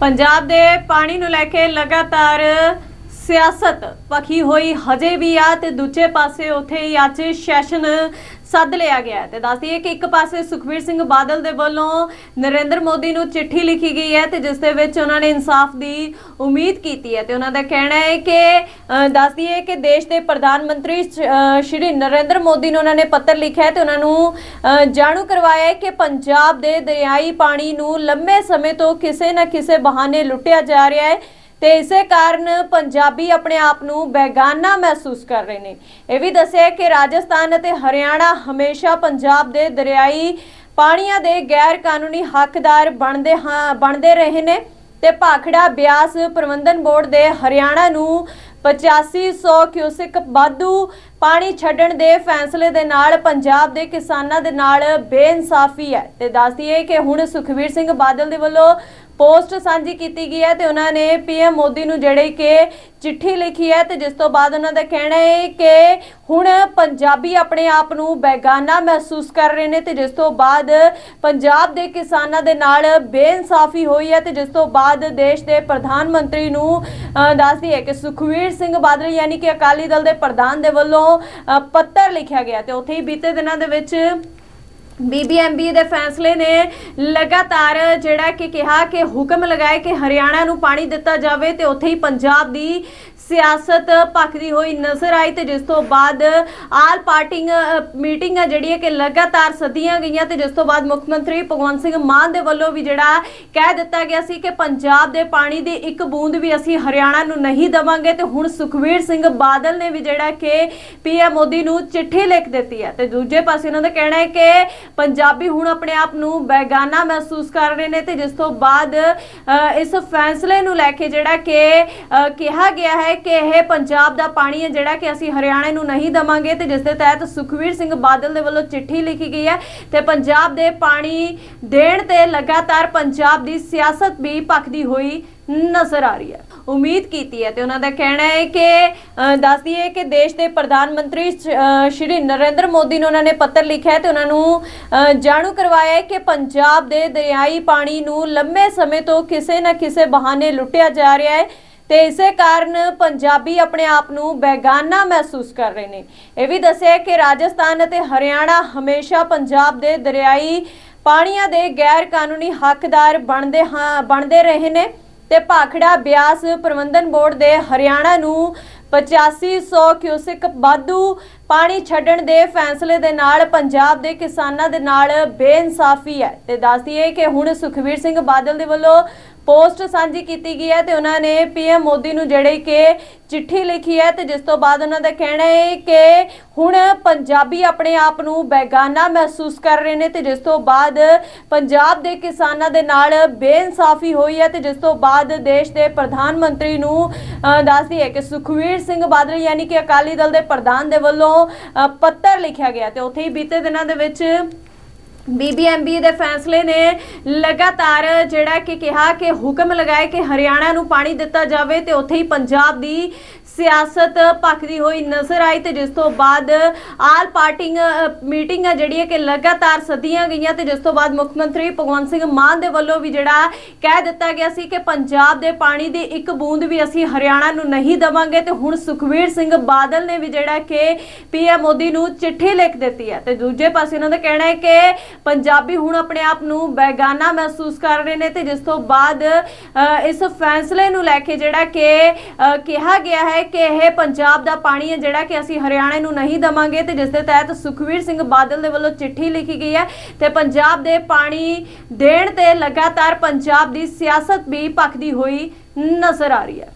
ਪੰਜਾਬ ਦੇ ਪਾਣੀ ਨੂੰ ਲੈ ਕੇ ਲਗਾਤਾਰ ਸਿਆਸਤ ਪਖੀ ਹੋਈ ਹਜੇ ਵੀ ਆ ਤੇ ਦੂਜੇ ਪਾਸੇ ਉੱਥੇ ਹੀ ਅੱਜ ਸੈਸ਼ਨ ਸੱਦ ਲਿਆ ਗਿਆ ਹੈ। ਤੇ ਦੱਸ ਦਈਏ ਕਿ ਇੱਕ ਪਾਸੇ ਸੁਖਬੀਰ ਸਿੰਘ ਬਾਦਲ ਦੇ ਵੱਲੋਂ ਨਰਿੰਦਰ ਮੋਦੀ ਨੂੰ ਚਿੱਠੀ ਲਿਖੀ ਗਈ ਹੈ ਤੇ ਜਿਸ ਦੇ ਵਿੱਚ ਉਹਨਾਂ ਨੇ ਇਨਸਾਫ ਦੀ ਉਮੀਦ ਕੀਤੀ ਹੈ ਤੇ ਉਹਨਾਂ ਦਾ ਕਹਿਣਾ ਹੈ ਕਿ ਅ, ਦੱਸ ਕਿ ਦੇਸ਼ ਦੇ ਪ੍ਰਧਾਨ ਮੰਤਰੀ ਸ਼੍ਰੀ ਨਰਿੰਦਰ ਮੋਦੀ ਨੂੰ ਉਹਨਾਂ ਨੇ ਪੱਤਰ ਲਿਖਿਆ ਹੈ ਤੇ ਉਹਨਾਂ ਨੂੰ ਜਾਣੂ ਕਰਵਾਇਆ ਹੈ ਕਿ ਪੰਜਾਬ ਦੇ ਦਰਿਆਈ ਪਾਣੀ ਨੂੰ ਲੰਮੇ ਸਮੇਂ ਤੋਂ ਕਿਸੇ ਨਾ ਕਿਸੇ ਬਹਾਨੇ ਲੁੱਟਿਆ ਜਾ ਰਿਹਾ ਹੈ। ਤੇ ਇਸੇ ਕਾਰਨ ਪੰਜਾਬੀ ਆਪਣੇ ਆਪ ਨੂੰ ਬੇਗਾਨਾ ਮਹਿਸੂਸ ਕਰ ਰਹੇ ਨੇ। ਇਹ ਵੀ ਦੱਸਿਆ ਕਿ ਰਾਜਸਥਾਨ ਅਤੇ ਹਰਿਆਣਾ ਹਮੇਸ਼ਾ ਪੰਜਾਬ ਦੇ ਦਰਿਆਈ ਪਾਣੀਆਂ ਦੇ ਗੈਰ ਕਾਨੂੰਨੀ ਹੱਕਦਾਰ ਬਣਦੇ ਹਾਂ, ਬਣਦੇ ਰਹੇ ਨੇ ਤੇ ਭਾਖੜਾ ਬਿਆਸ ਪ੍ਰਬੰਧਨ ਬੋਰਡ ਦੇ ਹਰਿਆਣਾ ਨੂੰ 8500 ਕਿਊਸਿਕ ਵਾਧੂ ਪਾਣੀ ਛੱਡਣ ਦੇ ਫੈਸਲੇ ਦੇ ਨਾਲ ਪੰਜਾਬ ਦੇ ਕਿਸਾਨਾਂ ਦੇ ਨਾਲ ਬੇਇਨਸਾਫੀ ਹੈ ਤੇ ਦੱਸ ਦਈਏ ਕਿ ਹੁਣ ਸੁਖਵੀਰ ਸਿੰਘ ਬਾਦਲ ਦੇ ਵੱਲੋਂ ਪੋਸਟ ਸਾਂਝੀ ਕੀਤੀ ਗਈ ਹੈ ਤੇ ਉਹਨਾਂ ਨੇ ਪੀਐਮ ਮੋਦੀ ਨੂੰ ਜਿਹੜੇ ਕਿ ਚਿੱਠੀ ਲਿਖੀ ਹੈ ਤੇ ਜਿਸ ਤੋਂ ਬਾਅਦ ਉਹਨਾਂ ਦਾ ਕਹਿਣਾ ਹੈ ਕਿ ਹੁਣ ਪੰਜਾਬੀ ਆਪਣੇ ਆਪ ਨੂੰ ਬੇਗਾਨਾ ਮਹਿਸੂਸ ਕਰ ਰਹੇ ਨੇ ਤੇ ਜਿਸ ਤੋਂ ਬਾਅਦ ਪੰਜਾਬ ਦੇ ਕਿਸਾਨਾਂ ਦੇ ਨਾਲ ਬੇਇਨਸਾਫੀ ਹੋਈ ਹੈ ਤੇ ਜਿਸ ਤੋਂ ਬਾਅਦ ਦੇਸ਼ ਦੇ ਪ੍ਰਧਾਨ ਮੰਤਰੀ ਨੂੰ ਦੱਸਦੀ ਹੈ ਕਿ ਸੁਖਵੀਰ ਸਿੰਘ ਬਾਦਲ ਯਾਨੀ ਕਿ ਅਕਾਲੀ ਦਲ ਦੇ ਪ੍ਰਧਾਨ ਦੇ ਵੱਲੋਂ ਅ, ਪੱਤਰ ਲਿਖਿਆ ਗਿਆ ਤੇ ਉੱਥੇ ਹੀ ਬੀਤੇ ਦਿਨਾਂ ਦੇ ਵਿੱਚ ਬੀਬੀਐਮਬੀ ਦੇ ਫੈਸਲੇ ਨੇ ਲਗਾਤਾਰ ਜਿਹੜਾ ਕਿ ਕਿਹਾ ਕਿ ਹੁਕਮ ਲਗਾਏ ਕਿ ਹਰਿਆਣਾ ਨੂੰ ਪਾਣੀ ਦਿੱਤਾ ਜਾਵੇ ਤੇ ਉੱਥੇ ਹੀ ਪੰਜਾਬ ਦੀ ਸਿਆਸਤ ਭਖਦੀ ਹੋਈ ਨਜ਼ਰ ਆਈ ਤੇ ਜਿਸ ਤੋਂ ਬਾਅਦ ਆਲ ਪਾਰਟਿੰਗ ਮੀਟਿੰਗ ਜਿਹੜੀ ਹੈ ਕਿ ਲਗਾਤਾਰ ਸੱਦੀਆਂ ਗਈਆਂ ਤੇ ਜਿਸ ਤੋਂ ਬਾਅਦ ਮੁੱਖ ਮੰਤਰੀ ਭਗਵੰਤ ਸਿੰਘ ਮਾਨ ਦੇ ਵੱਲੋਂ ਵੀ ਜਿਹੜਾ ਕਹਿ ਦਿੱਤਾ ਗਿਆ ਸੀ ਕਿ ਪੰਜਾਬ ਦੇ ਪਾਣੀ ਦੀ ਇੱਕ ਬੂੰਦ ਵੀ ਅਸੀਂ ਹਰਿਆਣਾ ਨੂੰ ਨਹੀਂ ਦਵਾਂਗੇ ਤੇ ਹੁਣ ਸੁਖਵੀਰ ਸਿੰਘ ਬਾਦਲ ਨੇ ਵੀ ਜਿਹੜਾ ਕਿ ਪੀਐਮ ਮੋਦੀ ਨੂੰ ਚਿੱਠੀ ਲਿਖ ਦਿੱਤੀ ਹੈ। ਤੇ ਦੂਜੇ ਪਾਸੇ ਉਹਨਾਂ ਦਾ ਕਹਿਣਾ ਹੈ ਕਿ ਪੰਜਾਬੀ ਹੁਣ ਆਪਣੇ ਆਪ ਨੂੰ ਬੇਗਾਨਾ ਮਹਿਸੂਸ ਕਰ ਰਹੇ ਨੇ ਤੇ ਜਿਸ ਤੋਂ ਬਾਅਦ ਇਸ ਫੈਸਲੇ ਨੂੰ ਲੈ ਕੇ ਜਿਹੜਾ ਕਿ ਕਿਹਾ ਗਿਆ ਹੈ ਕਿ ਇਹ ਪੰਜਾਬ ਦਾ ਪਾਣੀ ਹੈ ਜਿਹੜਾ ਕਿ ਅਸੀਂ ਹਰਿਆਣੇ ਨੂੰ ਨਹੀਂ ਦਵਾਂਗੇ ਤੇ ਜਿਸ ਦੇ ਤਹਿਤ ਸੁਖਵੀਰ ਸਿੰਘ ਬਾਦਲ ਦੇ ਵੱਲੋਂ ਚਿੱਠੀ ਲਿਖੀ ਗਈ ਹੈ ਤੇ ਪੰਜਾਬ ਦੇ ਪਾਣੀ ਦੇਣ ਤੇ ਲਗਾਤਾਰ ਪੰਜਾਬ ਦੀ ਸਿਆਸਤ ਵੀ ਭਖਦੀ ਹੋਈ ਨਜ਼ਰ ਆ ਰਹੀ ਹੈ। ਉਮੀਦ ਕੀਤੀ ਹੈ ਤੇ ਉਹਨਾਂ ਦਾ ਕਹਿਣਾ ਹੈ ਕਿ ਅ, ਦੱਸ ਦਈਏ ਕਿ ਦੇਸ਼ ਦੇ ਪ੍ਰਧਾਨ ਮੰਤਰੀ ਸ਼੍ਰੀ ਨਰਿੰਦਰ ਮੋਦੀ ਨੂੰ ਉਹਨਾਂ ਨੇ ਪੱਤਰ ਲਿਖਿਆ ਹੈ ਤੇ ਉਹਨਾਂ ਨੂੰ ਜਾਣੂ ਕਰਵਾਇਆ ਹੈ ਕਿ ਪੰਜਾਬ ਦੇ ਦਰਿਆਈ ਪਾਣੀ ਨੂੰ ਲੰਮੇ ਸਮੇਂ ਤੋਂ ਕਿਸੇ ਨਾ ਕਿਸੇ ਬਹਾਨੇ ਲੁੱਟਿਆ ਜਾ ਰਿਹਾ ਹੈ ਤੇ ਇਸੇ ਕਾਰਨ ਪੰਜਾਬੀ ਆਪਣੇ ਆਪ ਨੂੰ ਬੇਗਾਨਾ ਮਹਿਸੂਸ ਕਰ ਰਹੇ ਨੇ। ਇਹ ਵੀ ਦੱਸਿਆ ਕਿ ਰਾਜਸਥਾਨ ਅਤੇ ਹਰਿਆਣਾ ਹਮੇਸ਼ਾ ਪੰਜਾਬ ਦੇ ਦਰਿਆਈ ਪਾਣੀਆਂ ਦੇ ਗੈਰ ਕਾਨੂੰਨੀ ਹੱਕਦਾਰ ਬਣਦੇ ਹਾਂ ਬਣਦੇ ਰਹੇ ਨੇ। ਤੇ ਭਾਖੜਾ ਬਿਆਸ ਪ੍ਰਬੰਧਨ ਬੋਰਡ ਦੇ ਹਰਿਆਣਾ ਨੂੰ 8500 ਕਿਊਸਿਕ ਵਾਧੂ ਪਾਣੀ ਛੱਡਣ ਦੇ ਫੈਸਲੇ ਦੇ ਨਾਲ ਪੰਜਾਬ ਦੇ ਕਿਸਾਨਾਂ ਦੇ ਨਾਲ ਬੇਇਨਸਾਫੀ ਹੈ ਤੇ ਦੱਸ ਦਈਏ ਕਿ ਹੁਣ ਸੁਖਵੀਰ ਸਿੰਘ ਬਾਦਲ ਦੇ ਵੱਲੋਂ ਪੋਸਟ ਸਾਂਝੀ ਕੀਤੀ ਗਈ ਹੈ ਤੇ ਉਹਨਾਂ ਨੇ ਪੀਐਮ ਮੋਦੀ ਨੂੰ ਜਿਹੜੇ ਕਿ ਚਿੱਠੀ ਲਿਖੀ ਹੈ ਤੇ ਜਿਸ ਤੋਂ ਬਾਅਦ ਉਹਨਾਂ ਦਾ ਕਹਿਣਾ ਹੈ ਕਿ ਹੁਣ ਪੰਜਾਬੀ ਆਪਣੇ ਆਪ ਨੂੰ ਬੇਗਾਨਾ ਮਹਿਸੂਸ ਕਰ ਰਹੇ ਨੇ ਤੇ ਜਿਸ ਤੋਂ ਬਾਅਦ ਪੰਜਾਬ ਦੇ ਕਿਸਾਨਾਂ ਦੇ ਨਾਲ ਬੇਇਨਸਾਫੀ ਹੋਈ ਹੈ ਤੇ ਜਿਸ ਤੋਂ ਬਾਅਦ ਦੇਸ਼ ਦੇ ਪ੍ਰਧਾਨ ਮੰਤਰੀ ਨੂੰ ਦੱਸਦੀ ਹੈ ਕਿ ਸੁਖਵੀਰ ਸਿੰਘ ਬਾਦਲ ਯਾਨੀ ਕਿ ਅਕਾਲੀ ਦਲ ਦੇ ਪ੍ਰਧਾਨ ਦੇ ਵੱਲੋਂ ਅ, ਪੱਤਰ ਲਿਖਿਆ ਗਿਆ ਤੇ ਉੱਥੇ ਹੀ ਬੀਤੇ ਦਿਨਾਂ ਦੇ ਵਿੱਚ ਬੀਬੀਐਮਬੀ ਦੇ ਫੈਸਲੇ ਨੇ ਲਗਾਤਾਰ ਜਿਹੜਾ ਕਿ ਕਿਹਾ ਕਿ ਹੁਕਮ ਲਗਾਏ ਕਿ ਹਰਿਆਣਾ ਨੂੰ ਪਾਣੀ ਦਿੱਤਾ ਜਾਵੇ ਤੇ ਉੱਥੇ ਹੀ ਪੰਜਾਬ ਦੀ ਸਿਆਸਤ ਭਖਦੀ ਹੋਈ ਨਜ਼ਰ ਆਈ ਤੇ ਜਿਸ ਤੋਂ ਬਾਅਦ ਆਲ ਪਾਰਟਿੰਗ ਮੀਟਿੰਗ ਜਿਹੜੀ ਹੈ ਕਿ ਲਗਾਤਾਰ ਸੱਦੀਆਂ ਗਈਆਂ ਤੇ ਜਿਸ ਤੋਂ ਬਾਅਦ ਮੁੱਖ ਮੰਤਰੀ ਭਗਵੰਤ ਸਿੰਘ ਮਾਨ ਦੇ ਵੱਲੋਂ ਵੀ ਜਿਹੜਾ ਕਹਿ ਦਿੱਤਾ ਗਿਆ ਸੀ ਕਿ ਪੰਜਾਬ ਦੇ ਪਾਣੀ ਦੀ ਇੱਕ ਬੂੰਦ ਵੀ ਅਸੀਂ ਹਰਿਆਣਾ ਨੂੰ ਨਹੀਂ ਦਵਾਂਗੇ ਤੇ ਹੁਣ ਸੁਖਵੀਰ ਸਿੰਘ ਬਾਦਲ ਨੇ ਵੀ ਜਿਹੜਾ ਕਿ ਪੀਐਮ ਮੋਦੀ ਨੂੰ ਚਿੱਠੀ ਲਿਖ ਦਿੱਤੀ ਹੈ। ਤੇ ਦੂਜੇ ਪਾਸੇ ਉਹਨਾਂ ਦਾ ਕਹਿਣਾ ਹੈ ਕਿ ਪੰਜਾਬੀ ਹੁਣ ਆਪਣੇ ਆਪ ਨੂੰ ਬੇਗਾਨਾ ਮਹਿਸੂਸ ਕਰ ਰਹੇ ਨੇ ਤੇ ਜਿਸ ਤੋਂ ਬਾਅਦ ਇਸ ਫੈਸਲੇ ਨੂੰ ਲੈ ਕੇ ਜਿਹੜਾ ਕਿ ਕਿਹਾ ਗਿਆ ਹੈ ਕਿ ਇਹ ਪੰਜਾਬ ਦਾ ਪਾਣੀ ਹੈ, ਜਿਹੜਾ ਕਿ ਅਸੀਂ ਹਰਿਆਣੇ ਨੂੰ ਨਹੀਂ ਦਵਾਂਗੇ ਤੇ ਜਿਸ ਦੇ ਤਹਿਤ ਸੁਖਵੀਰ ਸਿੰਘ ਬਾਦਲ ਦੇ ਵੱਲੋਂ ਚਿੱਠੀ ਲਿਖੀ ਗਈ ਹੈ ਤੇ ਪੰਜਾਬ ਦੇ ਪਾਣੀ ਦੇਣ ਤੇ ਲਗਾਤਾਰ ਪੰਜਾਬ ਦੀ ਸਿਆਸਤ ਵੀ ਭਖਦੀ ਹੋਈ ਨਜ਼ਰ ਆ ਰਹੀ ਹੈ।